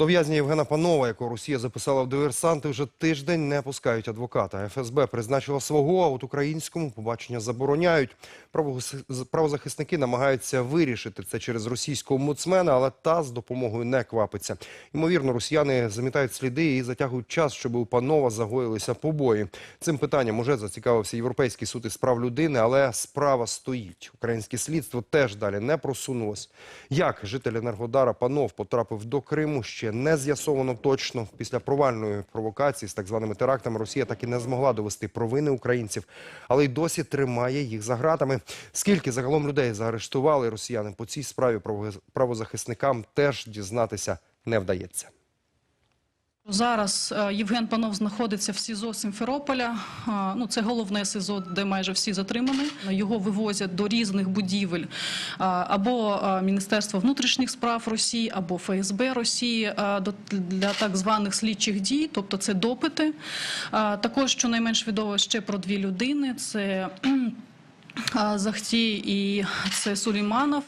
До в'язня Євгена Панова, якого Росія записала в диверсанти, вже тиждень не пускають адвоката. ФСБ призначила свого, а от українському побачення забороняють. Правозахисники намагаються вирішити це через російського омбудсмена, але та з допомогою не квапиться. Ймовірно, росіяни замітають сліди і затягують час, щоб у Панова загоїлися побої. Цим питанням уже зацікавився Європейський суд із прав людини, але справа стоїть. Українське слідство теж далі не просунулось. Як житель Енергодара Панов потрапив до Криму, ще не з'ясовано точно. Після провальної провокації з так званими терактами Росія так і не змогла довести провини українців, але й досі тримає їх за ґратами. Скільки загалом людей заарештували росіяни по цій справі право- правозахисникам теж дізнатися не вдається. Зараз е, Євген Панов знаходиться в СІЗО Симферополя. Е, Ну, це головне СІЗО, де майже всі затримані. Його вивозять до різних будівель е, або Міністерства внутрішніх справ Росії, або ФСБ Росії для так званих слідчих дій, тобто це допити. Також, що найменш відомо ще про дві людини: це кхм, Захтій і це Сулейманов.